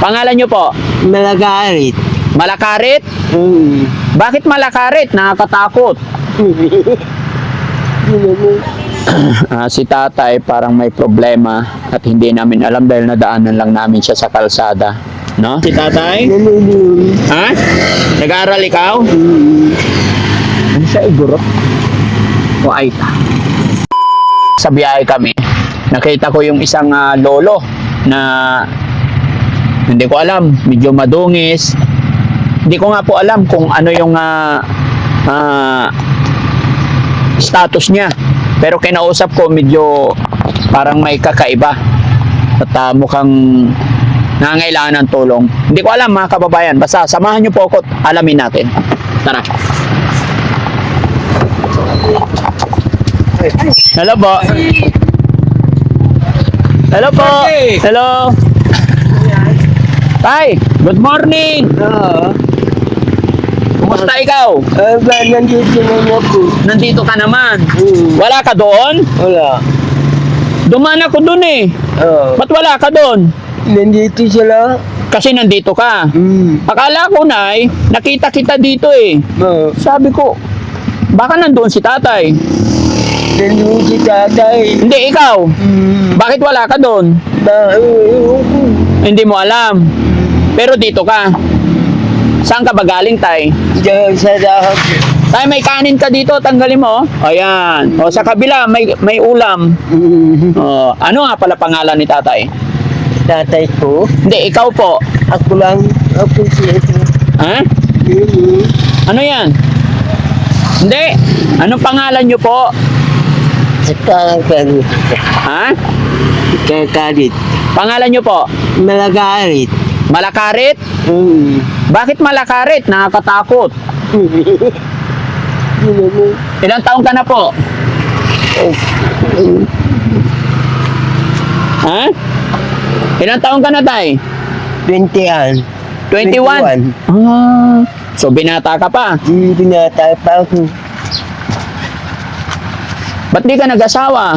Pangalan nyo po? Malagarit. Malakarit? Mm. Bakit malakarit? Nakakatakot. Ah, si tatay parang may problema at hindi namin alam dahil nadaanan lang namin siya sa kalsada. No? Si tatay? Ha? Nag-aaral ikaw? Mm. Ano siya iguro? O ay Sa biyahe kami, nakita ko yung isang ah, lolo na hindi ko alam, medyo madungis. Hindi ko nga po alam kung ano yung ah, ah, status niya. Pero kinausap ko medyo parang may kakaiba. At ah, mukhang nangangailangan ng tulong. Hindi ko alam mga kababayan. Basta samahan niyo po ako at alamin natin. Tara. Hello po. Hello po. Hello. Tay, good morning. Oo. Kumusta ikaw? Ah, ba, nandito na ako. Nandito ka naman. Mm. Wala ka doon? Wala. Dumaan ako doon eh. Oo. Ba't wala ka doon? Nandito sila. Kasi nandito ka. Mm. Akala ko na nakita kita dito eh. Oo. Sabi ko, baka nandoon si tatay. Nandito si tatay. Hindi, ikaw. Mm. Bakit wala ka doon? Ba, ewan ko. Hindi mo alam. Pero dito ka. Saan ka ba galing, tay? Diyan sa dahat. Tay, may kanin ka dito, tanggalin mo. Ayan. O, sa kabila, may, may ulam. Mm. O, ano nga pala pangalan ni tatay? Tatay ko. Hindi, ikaw po. Ako lang. Ako siya. Ha? Mm. Ano yan? Hindi. Anong pangalan nyo po? Kakalit. Ha? Kakalit. Pangalan nyo po? Malagarit. Malakarit? Mm. Bakit malakarit? Nakakatakot. Ilang taong ka na po? Ha? Ilang taong ka na, tay? 20 yan. 21? Ah, so binata ka pa. Binata pa ako. Ba't di ka nag-asawa?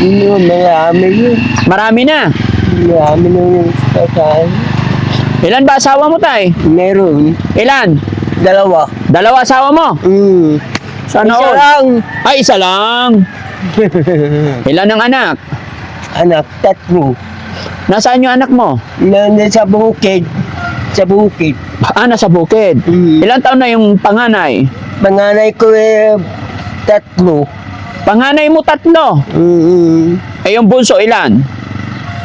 Hindi mo marami yun. Marami na. Marami na yung kasal. Ilan ba asawa mo, tay? Meron. Ilan? Dalawa. Dalawa asawa mo? Mm. Sana Isa all? lang. Ay, isa lang. Ilan ang anak? Anak, tatlo. Nasaan yung anak mo? Na, na sa bukid. Sa bukid. Ah, nasa bukid. Mm. Ilan taon na yung panganay? Panganay ko eh, tatlo. Panganay mo tatlo. Mm. Eh, yung bunso ilan?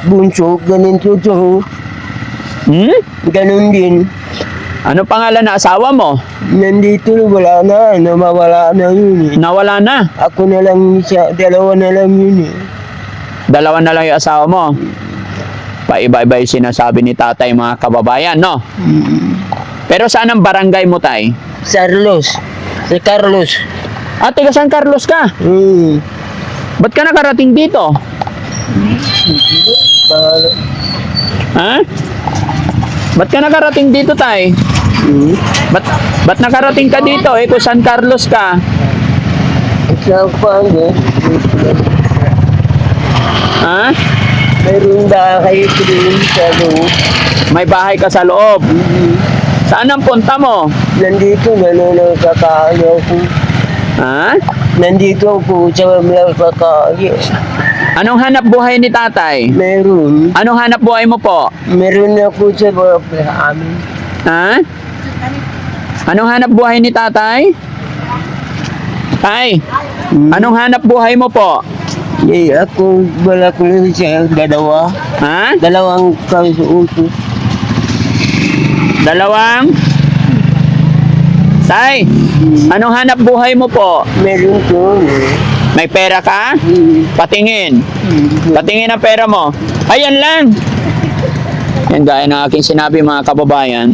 Bunso, ganito to. Hmm? Ganon din. Ano pangalan na asawa mo? Nandito, wala na. Namawala na yun eh. Nawala na. Ako na lang siya, dalawa na lang yun eh. Dalawa na lang yung asawa mo. Paiba-iba yung sinasabi ni tatay mga kababayan, no? Mm. Pero saan ang barangay mo, tay? Carlos. Si Carlos. Ah, taga San Carlos ka. Mm. Ba't ka nakarating dito? Ha? Ba't ka nakarating dito, tay? Mm. Ba't, ba't nakarating ka dito? Eh, kung San Carlos ka. Sa pang Ha? Mayroon ba kayo doon sa loob? May bahay ka sa loob. Mm. Saan ang punta mo? Nandito, gano'n ang kakaano ko. Ha? Nandito ako sa mga kakaano. Anong hanap buhay ni tatay? Meron. Anong hanap buhay mo po? Meron ako sa mga amin. Ha? Anong hanap buhay ni tatay? Tay, Mm. anong hanap buhay mo po? Eh, ako, wala ko lang siya, dalawa. Ha? Dalawang kasuoto. Dalawang? Tay, anong hanap buhay mo po? Meron ko. eh. May pera ka? Patingin. Patingin ang pera mo. Ayan lang. Yan gaya ng aking sinabi mga kababayan.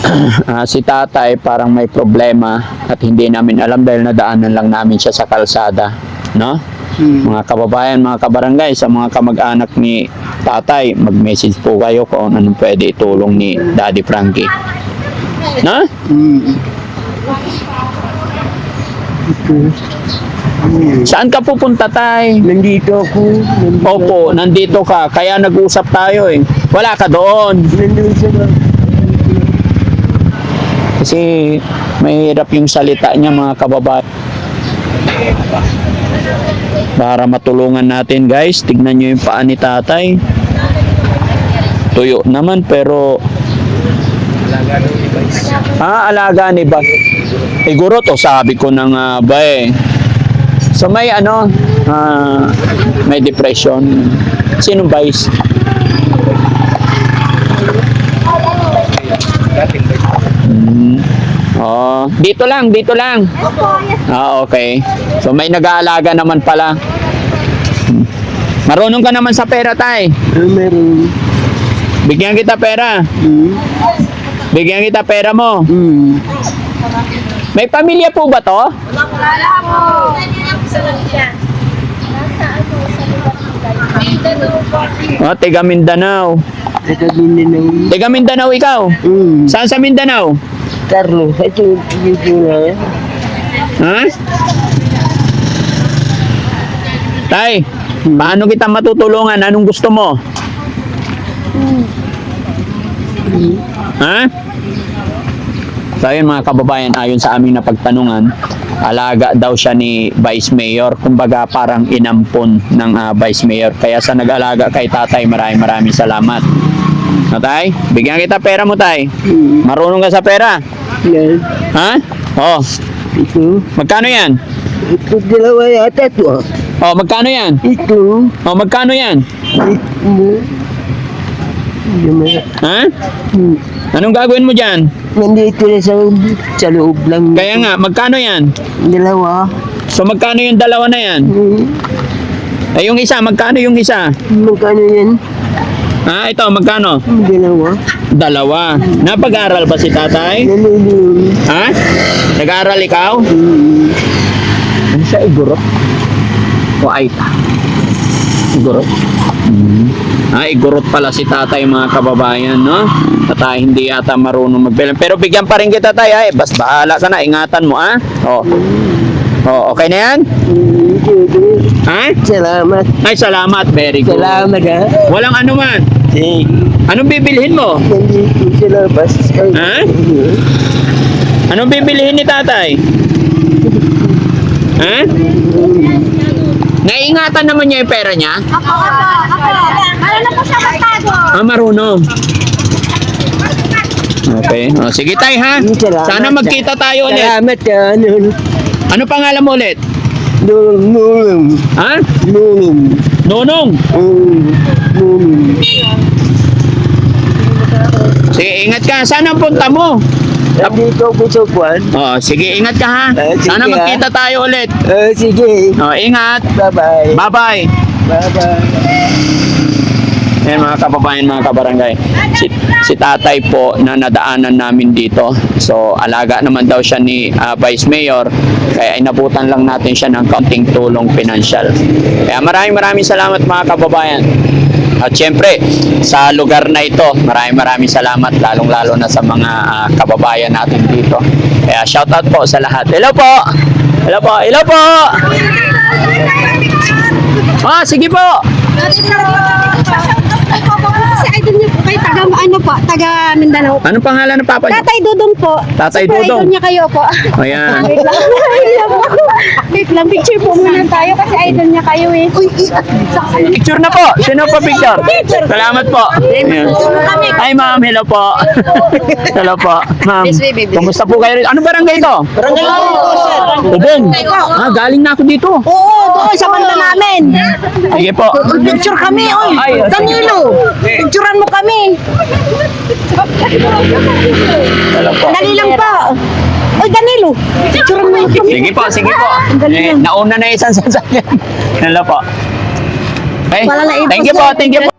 ah, si tatay parang may problema at hindi namin alam dahil nadaanan lang namin siya sa kalsada. No? Mm. Mga kababayan, mga kabarangay, sa mga kamag-anak ni tatay, mag-message po kayo kung anong pwede itulong ni Daddy Frankie. No? Mm. Ito. Hmm. Saan ka pupunta, tay? Nandito ako. Nandito. Opo, nandito ka. Kaya nag-usap tayo eh. Wala ka doon. Kasi mahirap yung salita niya mga kababayan. Para matulungan natin guys, tignan nyo yung paa ni tatay. Tuyo naman pero... Ah, alaga ni ba? Siguro to sabi ko na nga ba eh. So may ano, ah, may depression. Sino Vice? Hmm. Oh, dito lang, dito lang. Ah, okay. So may nag-aalaga naman pala. Hmm. Marunong ka naman sa pera, tay. Ah, meron. Bigyan kita pera. Hmm. Bigyan kita pera mo. Hmm. May pamilya po ba to? Wala po. Sa siya. Nasa ano, sa lugar Mindanao po. Oh, taga Mindanao. Din ang... Taga Mindanao ikaw? Hmm. Saan sa Mindanao? Carlos, ito dito na. Ha? Tay, paano kita matutulungan? Anong gusto mo? Ha? So yun mga kababayan, ayon sa aming napagtanungan, alaga daw siya ni Vice Mayor. Kumbaga parang inampon ng ah, Vice Mayor. Kaya sa nag-alaga kay tatay, maraming maraming salamat. No, tay? Bigyan kita pera mo, tay. Hmm. Marunong ka sa pera? Yan. Ha? Oh, Ito. magkano yan? Ito dalawa yata ito. ah. Oh, magkano yan? Ito. Oh, magkano yan? Ito. Ha? Hmm. Anong gagawin mo dyan? Nandito na sa, sa loob lang. Kaya nga, magkano yan? Dalawa. So, magkano yung dalawa na yan? Hmm. Eh, yung isa, magkano yung isa? Magkano yan? Ha? Ito, magkano? Dalawa. Dalawa. Napag-aral ba si tatay? Nalulung. Ha? Nag-aaral ikaw? Hmm. Ano siya, iguro? O aita? Iguro? Ah, igurot pala si tatay mga kababayan, no? Tatay hindi yata marunong magbilang. Pero bigyan pa rin kita tay, ay. Bas bahala ka na, ingatan mo, ah. Oh. Oh, okay na yan? Ha? Salamat. Ay, salamat. Very good. Salamat ha. Walang anuman. Sige. Anong bibilhin mo? Nandito sa labas. Ay, Ha? Anong bibilhin ni tatay? Ha? Naiingatan naman niya yung pera niya? Ako, ako, ako. Meron na po siya magtago. Ah, marunong. Okay. O, sige tay ha. Salamat. Sana magkita tayo ulit. Salamat ha. Nulong. Ano pangalan mo ulit? Nulong. Ha? Nulong. Nonong. Hmm. Nulong. Sige, ingat ka. Saan ang punta mo? Nandito ako sa kwan. Oh, sige, ingat ka ha. Sige, Sana magkita tayo ulit. Eh, sige. Oh, ingat. Bye-bye. Bye-bye. Bye-bye. Ayan mga kababayan, mga kabarangay. Si, si tatay po na nadaanan namin dito. So, alaga naman daw siya ni ah, Vice Mayor. Kaya inabutan lang natin siya ng kaunting tulong pinansyal. Kaya maraming maraming salamat mga kababayan. At syempre, sa lugar na ito, maraming maraming salamat lalong-lalo na sa mga ah, kababayan natin dito. Kaya shoutout po sa lahat. Hello po! Hello po! Hello po! Ah, sige po! Idol niyo po kay taga ano po, taga Mindanao. Anong pangalan ng papa niyo? Tatay Dudong po. Tatay Super Dudong. idol niya kayo po. Ayan. Wait lang. Wait lang po. Wait lang, picture po muna tayo kasi idol niya kayo eh. Uy, Picture na po. Sino pa picture? Salamat po. Ayan. Hi ma'am, hello po. hello po. Ma'am, kumusta po kayo? Ano barangay ito? Barangay Ubong. Ah, galing na ako dito. Oo, doon sa banda namin. Sige po. Picture kami, oy. Ay, Danilo, picturean mo kami. Hello po. Dali lang po. Oy, Danilo, picturean mo kami. Sige po, sige po. Eh, nauna na isang sasakyan. Hello po. Okay. Na Thank you po, thank you po.